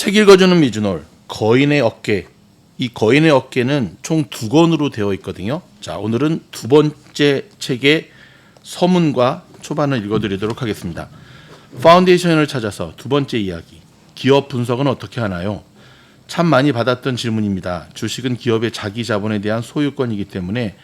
책 읽어주는 미주놀 거인의 어깨 이 거인의 어깨는 총 두 권으로 되어 있거든요. 자 오늘은 두 번째 책의 서문과 초반을 읽어드리도록 하겠습니다. 파운데이션을 찾아서 두 번째 이야기 기업 분석은 어떻게 하나요? 참 많이 받았던 질문입니다. 주식은 기업의 자기 자본에 대한 소유권이기 때문에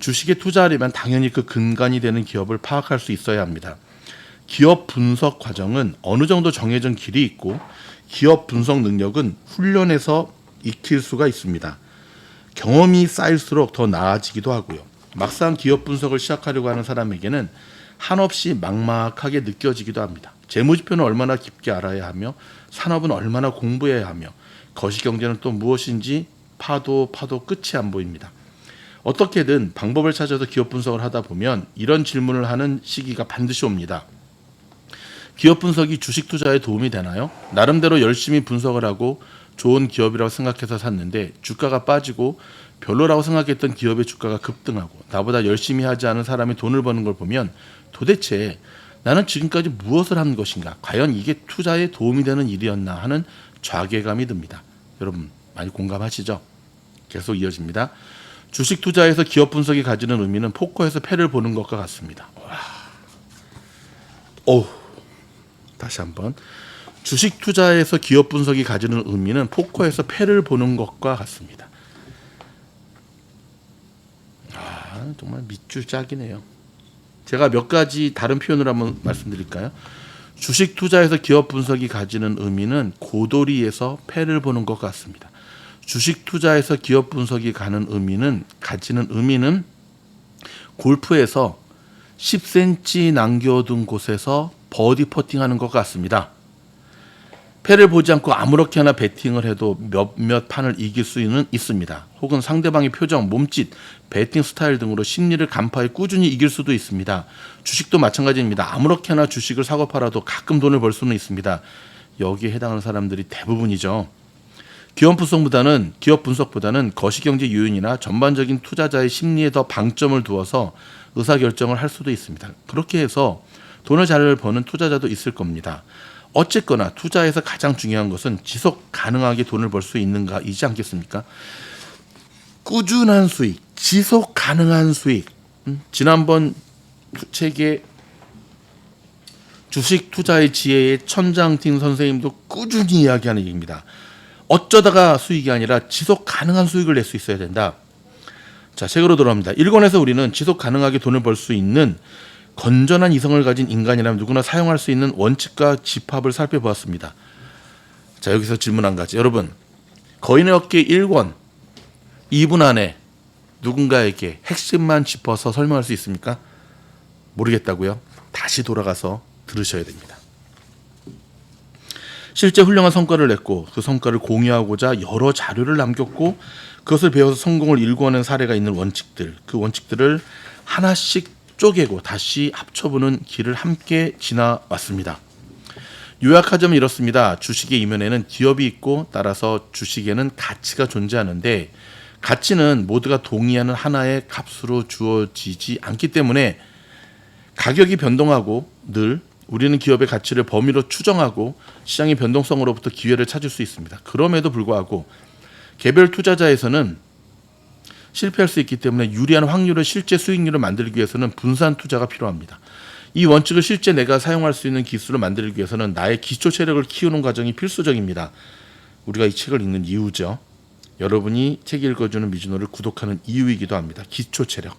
주식에 투자하려면 당연히 그 근간이 되는 기업을 파악할 수 있어야 합니다. 기업 분석 과정은 어느 정도 정해진 길이 있고 기업 분석 능력은 훈련해서 익힐 수가 있습니다. 경험이 쌓일수록 더 나아지기도 하고요. 막상 기업 분석을 시작하려고 하는 사람에게는 한없이 막막하게 느껴지기도 합니다. 재무지표는 얼마나 깊게 알아야 하며 산업은 얼마나 공부해야 하며 거시경제는 또 무엇인지 파도 파도 끝이 안 보입니다. 어떻게든 방법을 찾아서 기업 분석을 하다 보면 이런 질문을 하는 시기가 반드시 옵니다. 기업 분석이 주식 투자에 도움이 되나요? 나름대로 열심히 분석을 하고 좋은 기업이라고 생각해서 샀는데 주가가 빠지고 별로라고 생각했던 기업의 주가가 급등하고 나보다 열심히 하지 않은 사람이 돈을 버는 걸 보면 도대체 나는 지금까지 무엇을 한 것인가? 과연 이게 투자에 도움이 되는 일이었나 하는 좌괴감이 듭니다. 여러분 많이 공감하시죠? 계속 이어집니다. 주식 투자에서 기업 분석이 가지는 의미는 포커에서 패를 보는 것과 같습니다. 와. 오. 다시 한번 주식 투자에서 기업 분석이 가지는 의미는 포커에서 패를 보는 것과 같습니다. 아, 정말 밑줄 짝이네요. 제가 몇 가지 다른 표현을 한번 말씀드릴까요? 주식 투자에서 기업 분석이 가지는 의미는 고도리에서 패를 보는 것 같습니다. 주식 투자에서 기업 분석이 가는 의미는 가지는 의미는 골프에서 10cm 남겨둔 곳에서 버디 퍼팅하는 것 같습니다. 패를 보지 않고 아무렇게나 배팅을 해도 몇몇 판을 이길 수는 있습니다. 혹은 상대방의 표정, 몸짓, 배팅 스타일 등으로 심리를 간파해 꾸준히 이길 수도 있습니다. 주식도 마찬가지입니다. 아무렇게나 주식을 사고 팔아도 가끔 돈을 벌 수는 있습니다. 여기에 해당하는 사람들이 대부분이죠. 기업 분석보다는 기업 분석보다는 거시경제 요인이나 전반적인 투자자의 심리에 더 방점을 두어서 의사 결정을 할 수도 있습니다. 그렇게 해서 돈을 잘 버는 투자자도 있을 겁니다. 어쨌거나 투자에서 가장 중요한 것은 지속 가능하게 돈을 벌 수 있는가이지 않겠습니까? 꾸준한 수익, 지속 가능한 수익. 음, 지난번 책에 주식 투자의 지혜의 천장팀 선생님도 꾸준히 이야기하는 얘기입니다. 어쩌다가 수익이 아니라 지속 가능한 수익을 낼 수 있어야 된다. 자, 책으로 돌아옵니다. 1권에서 우리는 지속 가능하게 돈을 벌 수 있는 건전한 이성을 가진 인간이라면 누구나 사용할 수 있는 원칙과 집합을 살펴보았습니다. 자, 여기서 질문 한 가지. 여러분, 거인의 어깨 1권 2분 안에 누군가에게 핵심만 짚어서 설명할 수 있습니까? 모르겠다고요? 다시 돌아가서 들으셔야 됩니다. 실제 훌륭한 성과를 냈고 그 성과를 공유하고자 여러 자료를 남겼고 그것을 배워서 성공을 일궈낸 사례가 있는 원칙들 그 원칙들을 하나씩 쪼개고 다시 합쳐보는 길을 함께 지나왔습니다. 요약하자면 이렇습니다. 주식의 이면에는 기업이 있고 따라서 주식에는 가치가 존재하는데 가치는 모두가 동의하는 하나의 값으로 주어지지 않기 때문에 가격이 변동하고 늘 우리는 기업의 가치를 범위로 추정하고 시장의 변동성으로부터 기회를 찾을 수 있습니다. 그럼에도 불구하고 개별 투자자에서는 실패할 수 있기 때문에 유리한 확률의 실제 수익률을 만들기 위해서는 분산 투자가 필요합니다. 이 원칙을 실제 내가 사용할 수 있는 기술을 만들기 위해서는 나의 기초 체력을 키우는 과정이 필수적입니다. 우리가 이 책을 읽는 이유죠. 여러분이 책 읽어주는 미즈노를 구독하는 이유이기도 합니다. 기초 체력.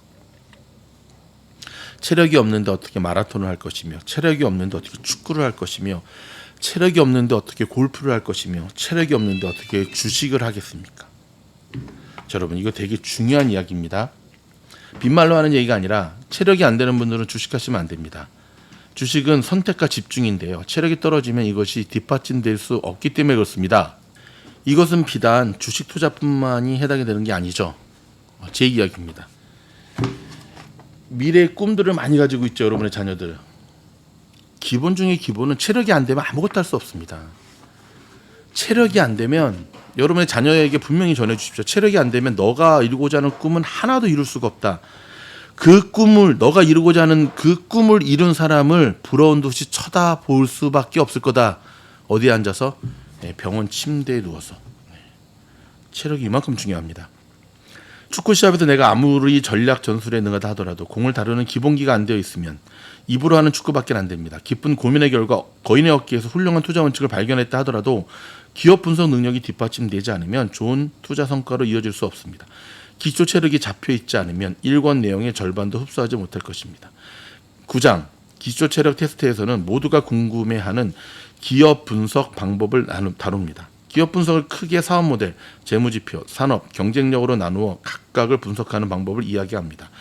체력이 없는데 어떻게 마라톤을 할 것이며 체력이 없는데 어떻게 축구를 할 것이며 체력이 없는데 어떻게 골프를 할 것이며 체력이 없는데 어떻게 주식을 하겠습니까? 자, 여러분 이거 되게 중요한 이야기입니다. 빈말로 하는 얘기가 아니라 체력이 안 되는 분들은 주식하시면 안 됩니다. 주식은 선택과 집중인데요. 체력이 떨어지면 이것이 뒷받침될 수 없기 때문에 그렇습니다. 이것은 비단 주식 투자뿐만이 해당이 되는 게 아니죠. 제 이야기입니다. 미래의 꿈들을 많이 가지고 있죠, 여러분의 자녀들. 기본 중에 기본은 체력이 안 되면 아무것도 할 수 없습니다. 체력이 안 되면 여러분의 자녀에게 분명히 전해 주십시오. 체력이 안 되면 너가 이루고자 하는 꿈은 하나도 이룰 수가 없다. 그 꿈을 너가 이루고자 하는 그 꿈을 이룬 사람을 부러운 듯이 쳐다볼 수밖에 없을 거다. 어디에 앉아서 네, 병원 침대에 누워서 네. 체력이 이만큼 중요합니다. 축구 시합에서 내가 아무리 전략 전술에 능하다 하더라도 공을 다루는 기본기가 안 되어 있으면 입으로 하는 축구밖에 안 됩니다. 깊은 고민의 결과 거인의 어깨에서 훌륭한 투자 원칙을 발견했다 하더라도 기업 분석 능력이 뒷받침되지 않으면 좋은 투자 성과로 이어질 수 없습니다. 기초 체력이 잡혀 있지 않으면 일권 내용의 절반도 흡수하지 못할 것입니다. 9장 기초 체력 테스트에서는 모두가 궁금해하는 기업 분석 방법을 다룹니다. 기업 분석을 크게 사업 모델, 재무 지표, 산업, 경쟁력으로 나누어 각각을 분석하는 방법을 이야기합니다.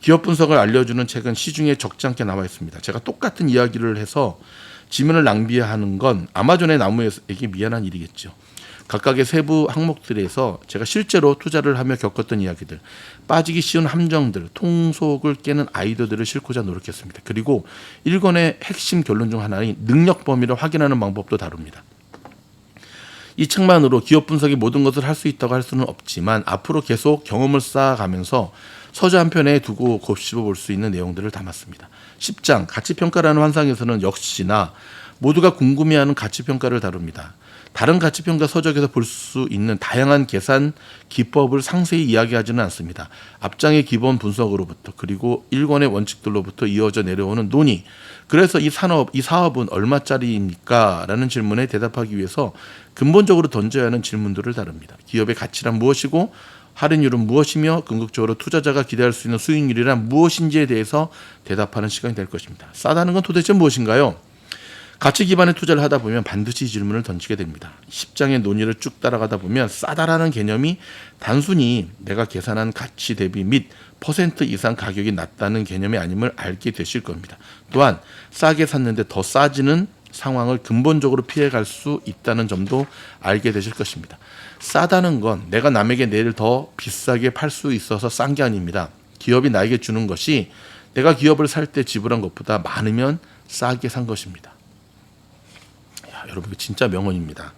기업 분석을 알려주는 책은 시중에 적지 않게 나와 있습니다. 제가 똑같은 이야기를 해서 지면을 낭비하는 건 아마존의 나무에게 미안한 일이겠죠. 각각의 세부 항목들에서 제가 실제로 투자를 하며 겪었던 이야기들, 빠지기 쉬운 함정들, 통속을 깨는 아이디어들을 싣고자 노력했습니다. 그리고 일권의 핵심 결론 중 하나인 능력 범위를 확인하는 방법도 다룹니다. 이 책만으로 기업 분석의 모든 것을 할 수 있다고 할 수는 없지만 앞으로 계속 경험을 쌓아가면서 서재 한 편에 두고 곱씹어 볼 수 있는 내용들을 담았습니다. 10장 가치평가라는 환상에서는 역시나 모두가 궁금해하는 가치평가를 다룹니다. 다른 가치평가 서적에서 볼 수 있는 다양한 계산 기법을 상세히 이야기하지는 않습니다. 앞장의 기본 분석으로부터 그리고 일권의 원칙들로부터 이어져 내려오는 논의. 그래서 이 산업, 이 사업은 얼마짜리입니까? 라는 질문에 대답하기 위해서 근본적으로 던져야 하는 질문들을 다룹니다. 기업의 가치란 무엇이고 할인율은 무엇이며 궁극적으로 투자자가 기대할 수 있는 수익률이란 무엇인지에 대해서 대답하는 시간이 될 것입니다. 싸다는 건 도대체 무엇인가요? 가치 기반의 투자를 하다 보면 반드시 질문을 던지게 됩니다. 10장의 논의를 쭉 따라가다 보면 싸다라는 개념이 단순히 내가 계산한 가치 대비 및 퍼센트 이상 가격이 낮다는 개념이 아님을 알게 되실 겁니다. 또한 싸게 샀는데 더 싸지는 상황을 근본적으로 피해갈 수 있다는 점도 알게 되실 것입니다. 싸다는 건 내가 남에게 내일 더 비싸게 팔 수 있어서 싼 게 아닙니다. 기업이 나에게 주는 것이 내가 기업을 살 때 지불한 것보다 많으면 싸게 산 것입니다. 야, 여러분 이거 진짜 명언입니다.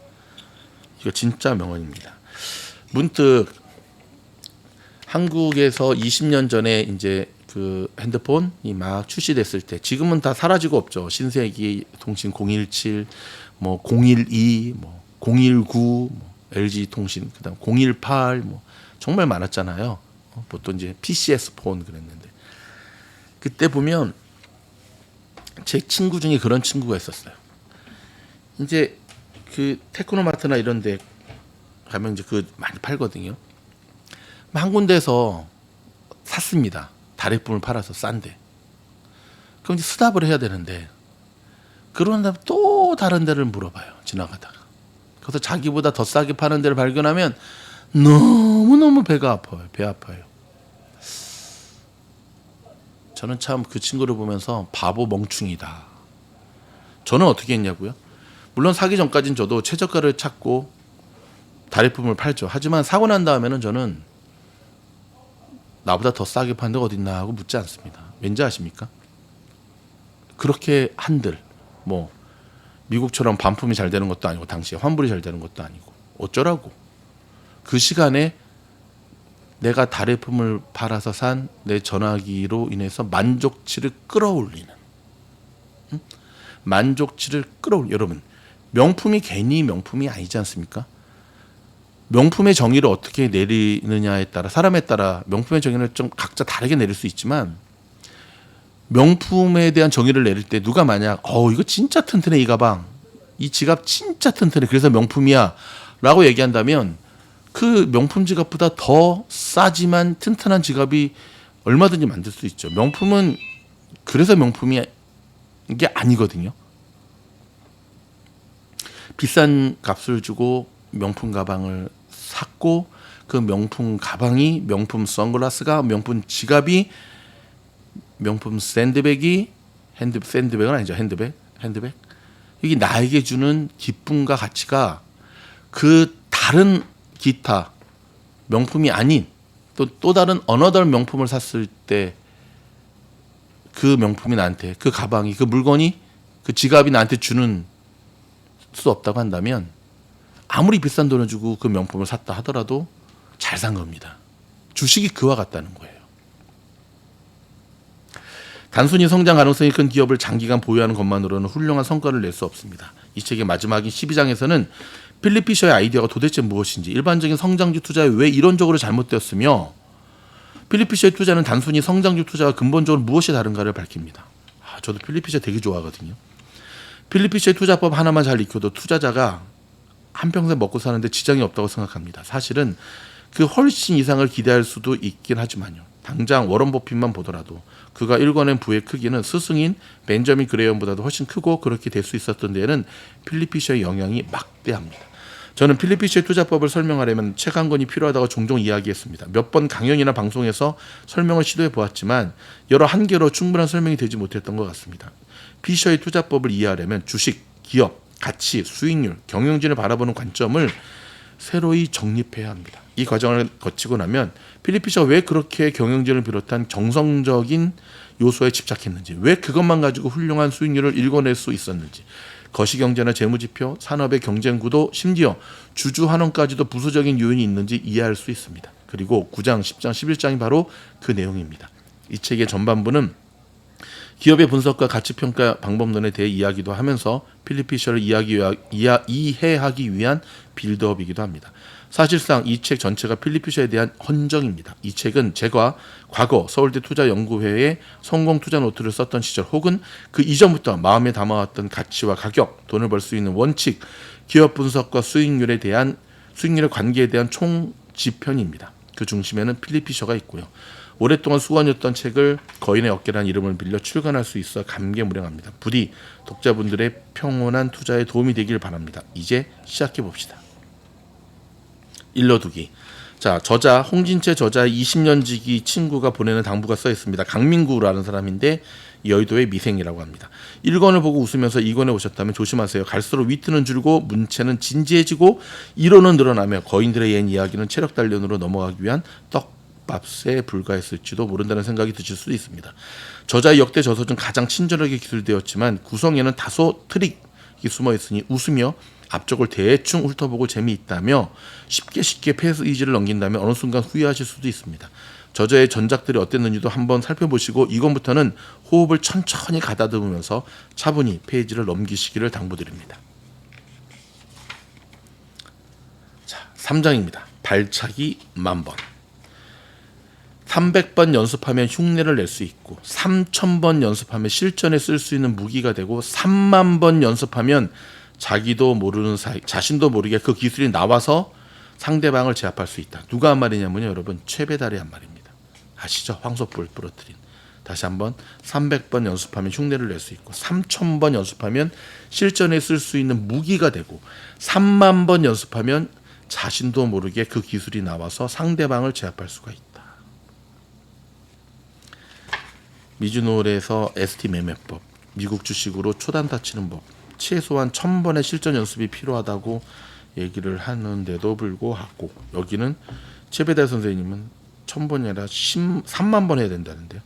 이거 진짜 명언입니다. 문득 한국에서 20년 전에 이제 그 핸드폰이 막 출시됐을 때 지금은 다 사라지고 없죠. 신세기 통신 017, 뭐 012, 뭐 019, 뭐 LG 통신 그다음 018, 뭐 정말 많았잖아요. 어, 보통 이제 PCS 폰 그랬는데 그때 보면 제 친구 중에 그런 친구가 있었어요. 이제 그 테크노마트나 이런 데 가면 이제 그 많이 팔거든요. 한 군데서 샀습니다. 다래품을 팔아서 싼데. 그럼 이제 수답을 해야 되는데 그런 다음 또 다른 데를 물어봐요. 지나가다가. 그래서 자기보다 더 싸게 파는 데를 발견하면 너무너무 배가 아파요. 배 아파요. 저는 참 그 친구를 보면서 바보 멍충이다. 저는 어떻게 했냐고요? 물론 사기 전까지는 저도 최저가를 찾고 다리품을 팔죠. 하지만 사고 난 다음에는 저는 나보다 더 싸게 파는 데가 어딨나 하고 묻지 않습니다. 왠지 아십니까? 그렇게 한들 뭐 미국처럼 반품이 잘 되는 것도 아니고 당시에 환불이 잘 되는 것도 아니고 어쩌라고 그 시간에 내가 다래품을 팔아서 산 내 전화기로 인해서 만족치를 끌어올리는 응? 만족치를 끌어올 여러분 명품이 괜히 명품이 아니지 않습니까? 명품의 정의를 어떻게 내리느냐에 따라 사람에 따라 명품의 정의를 좀 각자 다르게 내릴 수 있지만 명품에 대한 정의를 내릴 때 누가 만약 어 이거 진짜 튼튼해 이 가방 이 지갑 진짜 튼튼해 그래서 명품이야라고 얘기한다면 그 명품 지갑보다 더 싸지만 튼튼한 지갑이 얼마든지 만들 수 있죠. 명품은 그래서 명품이 게 아니거든요. 비싼 값을 주고 명품 가방을 샀고 그 명품 가방이 명품 선글라스가 명품 지갑이 명품 샌드백이 핸드 샌드백은 아니죠 핸드백 핸드백 이게 나에게 주는 기쁨과 가치가 그 다른 기타 명품이 아닌 또 또 다른 어너덜 명품을 샀을 때 그 명품이 나한테 그 가방이 그 물건이 그 지갑이 나한테 주는 수 없다고 한다면 아무리 비싼 돈을 주고 그 명품을 샀다 하더라도 잘 산 겁니다. 주식이 그와 같다는 거예요. 단순히 성장 가능성이 큰 기업을 장기간 보유하는 것만으로는 훌륭한 성과를 낼 수 없습니다. 이 책의 마지막인 12장에서는 필립 피셔의 아이디어가 도대체 무엇인지 일반적인 성장주 투자에 왜 이론적으로 잘못되었으며 필립 피셔의 투자는 단순히 성장주 투자와 근본적으로 무엇이 다른가를 밝힙니다. 아, 저도 필립 피셔 되게 좋아하거든요. 필립 피셔의 투자법 하나만 잘 익혀도 투자자가 한평생 먹고 사는데 지장이 없다고 생각합니다. 사실은 그 훨씬 이상을 기대할 수도 있긴 하지만요. 당장 워런 버핏만 보더라도 그가 일궈낸 부의 크기는 스승인 벤저민 그레이엄보다도 훨씬 크고 그렇게 될 수 있었던 데에는 필립 피셔의 영향이 막대합니다. 저는 필립 피셔의 투자법을 설명하려면 책 한 권이 필요하다고 종종 이야기했습니다. 몇 번 강연이나 방송에서 설명을 시도해 보았지만 여러 한계로 충분한 설명이 되지 못했던 것 같습니다. 피셔의 투자법을 이해하려면 주식, 기업, 가치, 수익률, 경영진을 바라보는 관점을 새로이 정립해야 합니다. 이 과정을 거치고 나면 필립 피셔가 왜 그렇게 경영진을 비롯한 정성적인 요소에 집착했는지, 왜 그것만 가지고 훌륭한 수익률을 읽어낼 수 있었는지, 거시경제나 재무지표, 산업의 경쟁구도, 심지어 주주환원까지도 부수적인 요인이 있는지 이해할 수 있습니다. 그리고 9장, 10장, 11장이 바로 그 내용입니다. 이 책의 전반부는 기업의 분석과 가치 평가 방법론에 대해 이야기도 하면서 필립 피셔를 이야기, 이야, 이해하기 위한 빌드업이기도 합니다. 사실상 이 책 전체가 필립 피셔에 대한 헌정입니다. 이 책은 제가 과거 서울대 투자연구회에 성공 투자 노트를 썼던 시절 혹은 그 이전부터 마음에 담아왔던 가치와 가격, 돈을 벌 수 있는 원칙, 기업 분석과 수익률에 대한 수익률의 관계에 대한 총 지편입니다. 그 중심에는 필립 피셔가 있고요. 오랫동안 수건이었던 책을 거인의 어깨라는 이름을 빌려 출간할 수 있어 감개무량합니다. 부디 독자분들의 평온한 투자에 도움이 되길 바랍니다. 이제 시작해 봅시다. 일러두기. 자, 저자 홍진채 저자의 20년 지기 친구가 보내는 당부가 써 있습니다. 강민구라는 사람인데 여의도의 미생이라고 합니다. 1권을 보고 웃으면서 2권에 오셨다면 조심하세요. 갈수록 위트는 줄고 문체는 진지해지고 이론은 늘어나며 거인들의 옛 이야기는 체력 단련으로 넘어가기 위한 떡밥에 불과했을지도 모른다는 생각이 드실 수도 있습니다. 저자의 역대 저서 중 가장 친절하게 기술되었지만 구성에는 다소 트릭이 숨어 있으니 웃으며 앞쪽을 대충 훑어보고 재미있다며 쉽게 쉽게 페이지를 넘긴다면 어느 순간 후회하실 수도 있습니다. 저자의 전작들이 어땠는지도 한번 살펴보시고 이건부터는 호흡을 천천히 가다듬으면서 차분히 페이지를 넘기시기를 당부드립니다. 자, 3장입니다. 발차기 만번. 300번 연습하면 흉내를 낼 수 있고 3000번 연습하면 실전에 쓸 수 있는 무기가 되고 3만 번 연습하면 자기도 모르는 사이 자신도 모르게 그 기술이 나와서 상대방을 제압할 수 있다. 누가 한 말이냐면요, 여러분 최배달이 한 말입니다. 아시죠? 황소뿔 부러뜨린. 다시 한번 300번 연습하면 흉내를 낼 수 있고 3000번 연습하면 실전에 쓸 수 있는 무기가 되고 3만 번 연습하면 자신도 모르게 그 기술이 나와서 상대방을 제압할 수가 있다. 미주노을에서 ST 매매법, 미국 주식으로 초단타 치는 법, 최소한 천 번의 실전 연습이 필요하다고 얘기를 하는데도 불구하고 여기는 최배달 선생님은 천 번이 아니라 10, 3만 번 해야 된다는데요.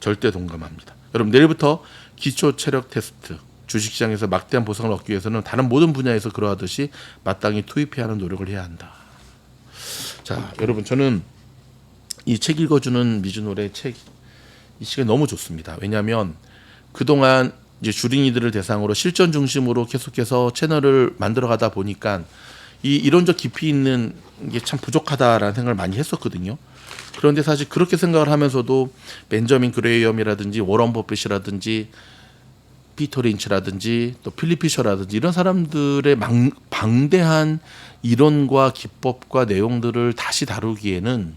절대 동감합니다. 여러분 내일부터 기초 체력 테스트 주식시장에서 막대한 보상을 얻기 위해서는 다른 모든 분야에서 그러하듯이 마땅히 투입해야 하는 노력을 해야 한다. 자, 여러분 저는 이 책 읽어주는 미주노래 책이 시간 너무 좋습니다. 왜냐하면 그동안 이제 주린이들을 대상으로 실전 중심으로 계속해서 채널을 만들어 가다 보니까 이 이론적 깊이 있는 게 참 부족하다라는 생각을 많이 했었거든요. 그런데 사실 그렇게 생각을 하면서도 벤저민 그레이엄이라든지 워런 버핏이라든지 피터 린치라든지 또 필립 피셔라든지 이런 사람들의 망, 방대한 이론과 기법과 내용들을 다시 다루기에는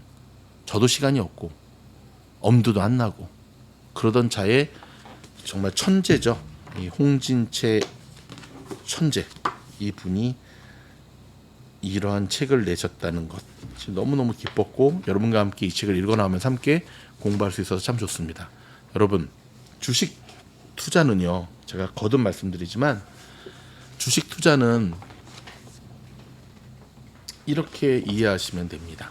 저도 시간이 없고 엄두도 안 나고 그러던 차에 정말 천재죠. 이 홍진채 천재 이 분이 이러한 책을 내셨다는 것 너무너무 기뻤고 여러분과 함께 이 책을 읽어 나오면서 함께 공부할 수 있어서 참 좋습니다. 여러분 주식 투자는요 제가 거듭 말씀드리지만 주식 투자는 이렇게 이해하시면 됩니다.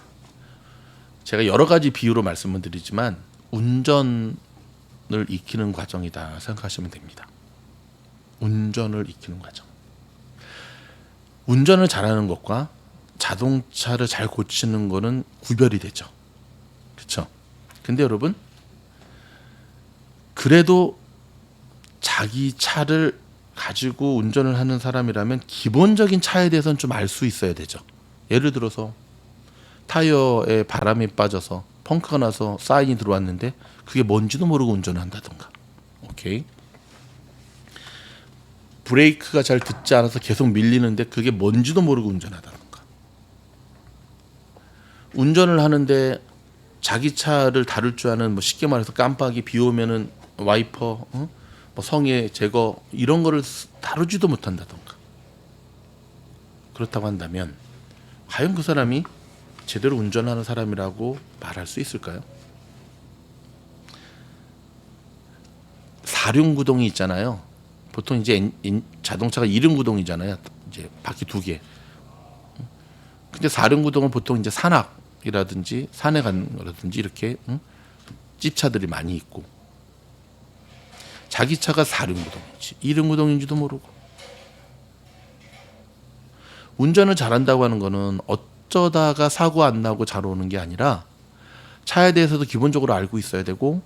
제가 여러 가지 비유로 말씀을 드리지만 운전 을 익히는 과정이다 생각하시면 됩니다. 운전을 익히는 과정. 운전을 잘하는 것과 자동차를 잘 고치는 거는 구별이 되죠. 그렇죠? 근데 여러분 그래도 자기 차를 가지고 운전을 하는 사람이라면 기본적인 차에 대해서는 좀 알 수 있어야 되죠. 예를 들어서 타이어에 바람이 빠져서 펑크가 나서 사인이 들어왔는데 그게 뭔지도 모르고 운전을 한다던가. 오케이. 브레이크가 잘 듣지 않아서 계속 밀리는데 그게 뭔지도 모르고 운전하다던가. 운전을 하는데 자기 차를 다룰 줄 아는 뭐 쉽게 말해서 깜빡이 비 오면은 와이퍼 어? 뭐 성에 제거 이런 거를 쓰- 다루지도 못한다던가. 그렇다고 한다면 과연 그 사람이 제대로 운전하는 사람이라고 말할 수 있을까요? 사륜 구동이 있잖아요. 보통 이제 자동차가 이륜 구동이잖아요. 이제 바퀴 두 개. 근데 사륜 구동은 보통 이제 산악이라든지 산에 가는 거라든지 이렇게 응? 찝차들이 많이 있고 자기 차가 사륜 구동인지 이륜 구동인지도 모르고 운전을 잘한다고 하는 거는 어 쩌다가 사고 안 나고 잘 오는 게 아니라 차에 대해서도 기본적으로 알고 있어야 되고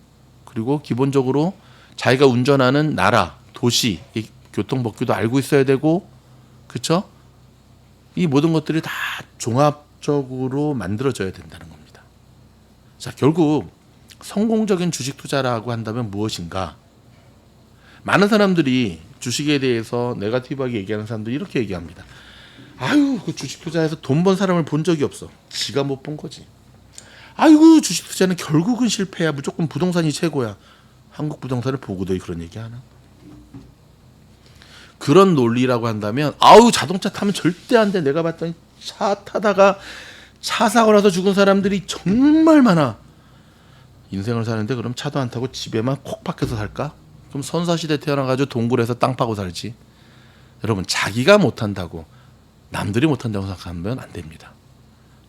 그리고 기본적으로 자기가 운전하는 나라, 도시, 이 교통 법규도 알고 있어야 되고 그렇죠? 이 모든 것들이 다 종합적으로 만들어져야 된다는 겁니다. 자, 결국 성공적인 주식 투자라고 한다면 무엇인가? 많은 사람들이 주식에 대해서 네가티브하게 얘기하는 사람들이 이렇게 얘기합니다. 아유, 그 주식 투자에서 돈 번 사람을 본 적이 없어. 지가 못 본 거지. 아이고, 주식 투자는 결국은 실패야. 무조건 부동산이 최고야. 한국 부동산을 보고도 그런 얘기 하나? 그런 논리라고 한다면 아우 자동차 타면 절대 안 돼. 내가 봤더니 차 타다가 차 사고 나서 죽은 사람들이 정말 많아. 인생을 사는데 그럼 차도 안 타고 집에만 콕 박혀서 살까? 그럼 선사시대 태어나가지고 동굴에서 땅 파고 살지. 여러분 자기가 못한다고 남들이 못한다고 생각하면 안 됩니다.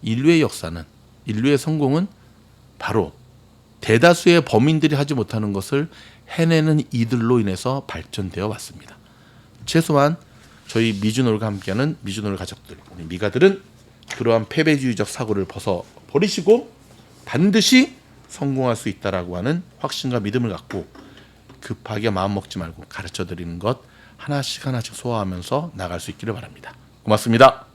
인류의 역사는 인류의 성공은 바로 대다수의 범인들이 하지 못하는 것을 해내는 이들로 인해서 발전되어 왔습니다. 최소한 저희 미주놀과 함께하는 미주놀 가족들, 우리 미가들은 그러한 패배주의적 사고를 벗어 버리시고 반드시 성공할 수 있다라고 하는 확신과 믿음을 갖고 급하게 마음 먹지 말고 가르쳐 드리는 것 하나씩 하나씩 소화하면서 나갈 수 있기를 바랍니다. 고맙습니다.